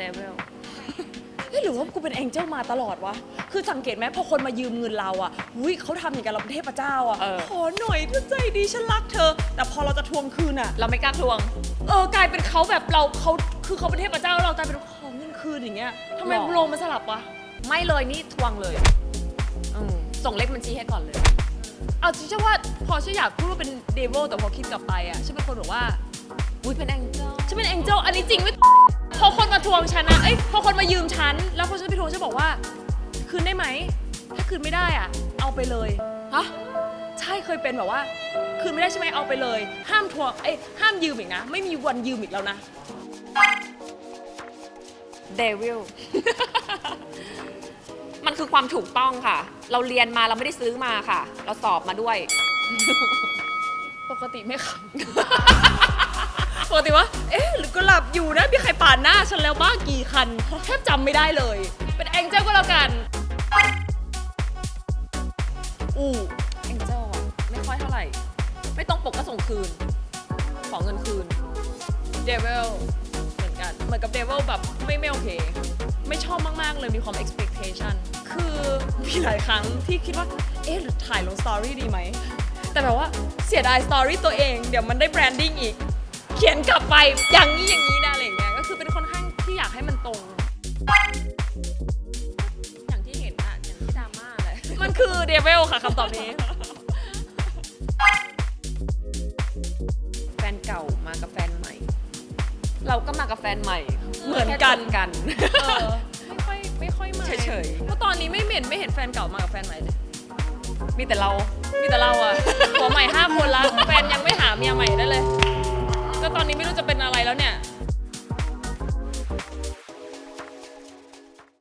devil เฮ้ยหรือว่ากูเป็นแองเจิลมาตลอดวะ คือสังเกตไหมพอคนมายืมเงินเราอะอุ้ยเขาทำอย่างกับเราเป็นเทพเจ้าอะ เออ ขอหน่อยเธอใจดีฉันรักเธอ แต่พอเราจะทวงคืนอะ เราไม่กล้าทวง เออกลายเป็นเขาแบบเราเขาคือเขาเป็นเทพเจ้าเรากลายเป็นขอเงินคืนอย่างเงี้ยทำไมหรอ โลกมันสลับวะไม่เลยนี่ทวงเลย อืมส่งเลขบัญชีให้ก่อนเลย เอาจริงๆว่าพอฉันอยากพูดว่าเป็นเดวิลแต่พอคิดกลับไปอะฉันเป็นคนบอกว่าอุ้ยเป็นแองเจิลฉันเป็นแองเจิลอันนี้จริงไม่ พอคนมาทวงฉันนะเอ้ยพอคนมายืมฉัน แล้วพอฉันไปทวงฉันบอกว่า คืนได้ไหม ถ้าคืนไม่ได้อะ เอาไปเลยฮะใช่เคยเป็นแบบว่า คืนไม่ได้ใช่ไหมเอาไปเลย ห้ามทวงเอ้ยห้ามยืมอีกนะ ไม่มีวันยืมอีกแล้วนะ devil มันคือความถูกต้องค่ะ เราเรียนมาเราไม่ได้ซื้อมาค่ะ เราสอบมาด้วย ปกติไม่ขำ ลับอยู่นะมีใครปาดหน้าฉันแล้วบ้างกี่คันแทบจำไม่ได้เลย เป็นแองเจิลก็แล้วกัน อู้แองเจิลอะไม่ค่อยเท่าไหร่ ไม่ต้องปกก็ส่งคืน ขอเงินคืนเดวิลเหมือนกัน เหมือนกับเดวิลแบบไม่ไม่โอเค ไม่ชอบมาก ๆ เลยมีความ expectation คือมีหลายครั้งที่คิดว่า เอ๊ะหรือถ่ายลงสตอรี่ดีไหม แต่แบบว่าเสียดายสตอรี่ตัวเอง เดี๋ยวมันได้แบรนดิ้งอีก ขียนกลับไปอย่างนี้อย่างนี้นะอะไรอย่างเงี้ยก็คือเป็นค่อนข้างที่อยากให้มันตรง อย่างที่เห็นอะอย่างที่ดราม่าเลยมันคือเดวิลค่ะคำตอบนี้ แฟนเก่ามากับแฟนใหม่ เราก็มากับแฟนใหม่ เหมือนกันแค่จบกันเออไม่ค่อยไม่ค่อยมาเฉยๆเพราะตอนนี้ไม่เห็นไม่เห็นแฟนเก่ามากับแฟนใหม่เลยมีแต่เรา มีแต่เราอะหัวใหม่ห้าคนละ